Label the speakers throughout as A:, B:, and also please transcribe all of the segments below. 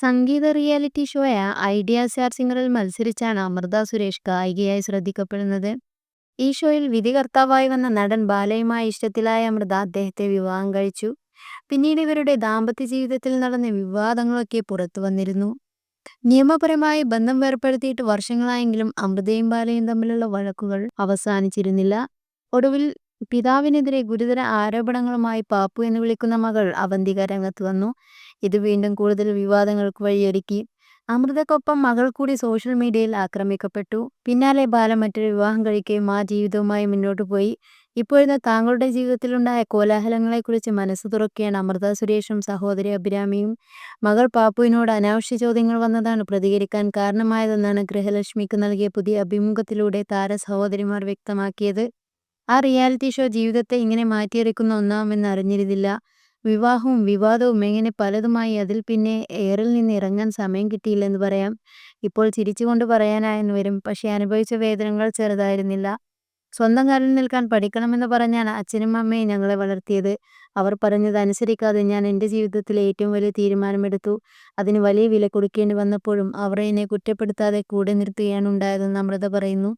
A: സംഗീത reality ഷോയ Idea star സിംഗറിൽ മത്സരിച്ചാണ് അമൃത സുരേഷ് ഗായികയായി ശ്രദ്ധിക്കപ്പെടുന്നത്. ഈ ഷോയിൽ വിധികർത്താവായി വന്ന നടൻ ബാലയുമായി ഇഷ്ടത്തിലായ അമൃത അദ്ദേഹത്തെ വിവാഹം കഴിച്ചു. പിന്നീട് ഇവരുടെ ദാമ്പത്യ ജീവിതത്തിൽ നടന്ന വിവാദങ്ങളൊക്കെ പുറത്തു വന്നിരുന്നു നിയമപരമായി ബന്ധം വേർപ്പെടുത്തിയിട്ട് വർഷങ്ങളായെങ്കിലും അമൃതയും ബാലയും തമ്മിലുള്ള വഴക്കുകൾ അവസാനിച്ചിരുന്നില്ല. ഒടുവിൽ പിതാവിനെതിരെ ഗുരുതര ആരോപണങ്ങളുമായി പാപ്പു എന്ന് വിളിക്കുന്ന മകൾ അവന്തിക രംഗത്ത് വന്നു. ഇത് വീണ്ടും കൂടുതൽ വിവാദങ്ങൾക്ക് വഴിയൊരുക്കി. അമൃതക്കൊപ്പം മകൾ കൂടി സോഷ്യൽ മീഡിയയിൽ ആക്രമിക്കപ്പെട്ടു. പിന്നാലെ ബാല മറ്റൊരു വിവാഹം കഴിക്കുകയും ആ ജീവിതവുമായി മുന്നോട്ട് പോയി. ഇപ്പോഴത്തെ താങ്കളുടെ ജീവിതത്തിലുണ്ടായ കോലാഹലങ്ങളെക്കുറിച്ച് മനസ്സ് തുറക്കുകയാണ് അമൃത സുരേഷും സഹോദരി അഭിരാമിയും. മകൾ പാപ്പുവിനോട് അനാവശ്യ ചോദ്യങ്ങൾ വന്നതാണ് പ്രതികരിക്കാൻ കാരണമായതെന്നാണ് ഗൃഹലക്ഷ്മിക്ക് നൽകിയ പുതിയ അഭിമുഖത്തിലൂടെ താര സഹോദരിമാർ വ്യക്തമാക്കിയത്. ആ റിയാലിറ്റി ഷോ ജീവിതത്തെ ഇങ്ങനെ മാറ്റിയെടുക്കുന്ന ഒന്നാമെന്ന് അറിഞ്ഞിരുന്നില്ല. വിവാഹവും വിവാദവും എങ്ങനെ പലതുമായി അതിൽ പിന്നെ എയറിൽ നിന്ന് ഇറങ്ങാൻ സമയം കിട്ടിയില്ലെന്ന് പറയാം. ഇപ്പോൾ ചിരിച്ചുകൊണ്ട് പറയാനായെന്ന് വരും. പക്ഷേ അനുഭവിച്ച വേദനകൾ ചെറുതായിരുന്നില്ല. സ്വന്തം കാലിൽ നിൽക്കാൻ പഠിക്കണമെന്ന് പറഞ്ഞാണ് അച്ഛനും അമ്മയും ഞങ്ങളെ വളർത്തിയത്. അവർ പറഞ്ഞത് അനുസരിക്കാതെ ഞാൻ എന്റെ ജീവിതത്തിൽ ഏറ്റവും വലിയ തീരുമാനമെടുത്തു. അതിന് വലിയ വില കൊടുക്കേണ്ടി വന്നപ്പോഴും അവർ എന്നെ കുറ്റപ്പെടുത്താതെ കൂടെ നിർത്തുകയാണ് ഉണ്ടായതെന്ന് അമൃത പറയുന്നു.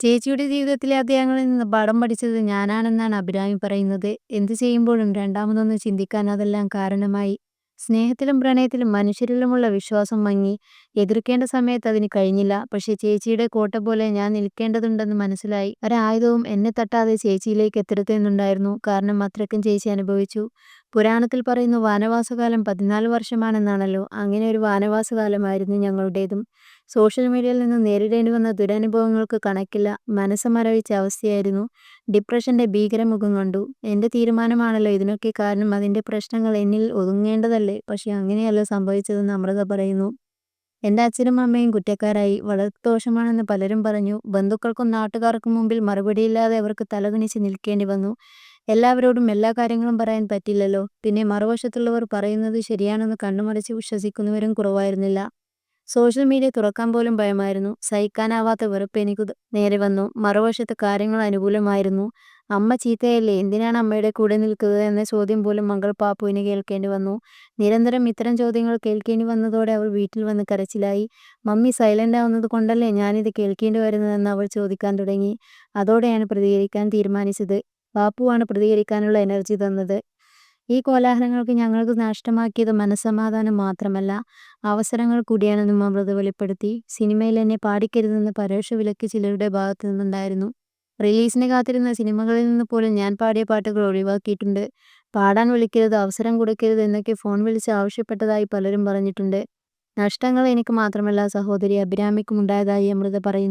A: ചേച്ചിയുടെ ജീവിതത്തിലെ അധ്യായങ്ങളിൽ നിന്ന് പാഠം പഠിച്ചത് ഞാനാണെന്നാണ് അഭിരാമി പറയുന്നത്. എന്തു ചെയ്യുമ്പോഴും രണ്ടാമതൊന്ന് ചിന്തിക്കാൻ അതെല്ലാം കാരണമായി. സ്നേഹത്തിലും പ്രണയത്തിലും മനുഷ്യരിലുമുള്ള വിശ്വാസം മങ്ങി. എതിർക്കേണ്ട സമയത്ത് അതിന് കഴിഞ്ഞില്ല. പക്ഷെ ചേച്ചിയുടെ കോട്ട പോലെ ഞാൻ നിൽക്കേണ്ടതുണ്ടെന്ന് മനസ്സിലായി. ഒരായുധവും എന്നെ തട്ടാതെ ചേച്ചിയിലേക്ക് എത്തരുതെന്നുണ്ടായിരുന്നു. കാരണം അത്രയ്ക്കും ചേച്ചി അനുഭവിച്ചു. പുരാണത്തിൽ പറയുന്ന വാനവാസകാലം പതിനാല് വർഷമാണെന്നാണല്ലോ. അങ്ങനെ ഒരു വാനവാസകാലമായിരുന്നു ഞങ്ങളുടേതും. സോഷ്യൽ മീഡിയയിൽ നിന്ന് നേരിടേണ്ടി വന്ന ദുരനുഭവങ്ങൾക്ക് കണക്കില്ല. മനസ്സ് മരവിച്ച അവസ്ഥയായിരുന്നു. ഡിപ്രഷന്റെ ഭീകരമുഖം കണ്ടു. എന്റെ തീരുമാനമാണല്ലോ ഇതിനൊക്കെ കാരണം അതിന്റെ പ്രശ്നങ്ങൾ എന്നിൽ ഒതുങ്ങേണ്ടതല്ലേ. പക്ഷേ അങ്ങനെയല്ല സംഭവിച്ചതെന്ന് അമൃത പറയുന്നു. എന്റെ അച്ഛനും അമ്മയും കുറ്റക്കാരായി. വളർത്തുദോഷമാണെന്ന് പലരും പറഞ്ഞു. ബന്ധുക്കൾക്കും നാട്ടുകാർക്കും മുമ്പിൽ മറുപടിയില്ലാതെ അവർക്ക് തലകുനിച്ച് നിൽക്കേണ്ടി വന്നു. എല്ലാവരോടും എല്ലാ കാര്യങ്ങളും പറയാൻ പറ്റില്ലല്ലോ. പിന്നെ മറുവശത്തുള്ളവർ പറയുന്നത് ശരിയാണെന്ന് കണ്ണുമടച്ച് വിശ്വസിക്കുന്നവരും കുറവായിരുന്നില്ല. സോഷ്യൽ മീഡിയ തുറക്കാൻ പോലും ഭയമായിരുന്നു. സഹിക്കാനാവാത്ത വെറുപ്പ് എനിക്ക് നേരെ വന്നു. മറുവശത്ത് കാര്യങ്ങൾ അനുകൂലമായിരുന്നു. അമ്മ ചീത്തയല്ലേ എന്തിനാണ് അമ്മയുടെ കൂടെ നിൽക്കുന്നത് എന്ന ചോദ്യം പോലും മകൾ പാപ്പുവിന് കേൾക്കേണ്ടി വന്നു. നിരന്തരം ഇത്തരം ചോദ്യങ്ങൾ കേൾക്കേണ്ടി വന്നതോടെ അവൾ വീട്ടിൽ വന്ന് കരച്ചിലായി. മമ്മി സൈലന്റ് ആവുന്നത് കൊണ്ടല്ലേ ഞാനിത് കേൾക്കേണ്ടി വരുന്നതെന്ന് അവൾ ചോദിക്കാൻ തുടങ്ങി. അതോടെയാണ് പ്രതികരിക്കാൻ തീരുമാനിച്ചത്. പാപ്പുവാണ് പ്രതികരിക്കാനുള്ള എനർജി തന്നത്. ഈ കോലാഹലങ്ങൾക്ക് ഞങ്ങൾക്ക് നഷ്ടമാക്കിയത് മനസ്സമാധാനം മാത്രമല്ല അവസരങ്ങൾ കൂടിയാണെന്ന് മമൃത വെളിപ്പെടുത്തി. സിനിമയിൽ എന്നെ പാടിക്കരുതെന്ന് പരോക്ഷ വിലക്ക് ചിലരുടെ ഭാഗത്തു നിന്നുണ്ടായിരുന്നു. റിലീസിന് കാത്തിരുന്ന സിനിമകളിൽ നിന്ന് പോലും ഞാൻ പാടിയ പാട്ടുകൾ ഒഴിവാക്കിയിട്ടുണ്ട്. പാടാൻ വിളിക്കരുത് അവസരം കൊടുക്കരുത് എന്നൊക്കെ ഫോൺ വിളിച്ച് ആവശ്യപ്പെട്ടതായി പലരും പറഞ്ഞിട്ടുണ്ട്. നഷ്ടങ്ങൾ എനിക്ക് മാത്രമല്ല സഹോദരി അഭിരാമിക്കും ഉണ്ടായതായി അമൃത പറയുന്നു.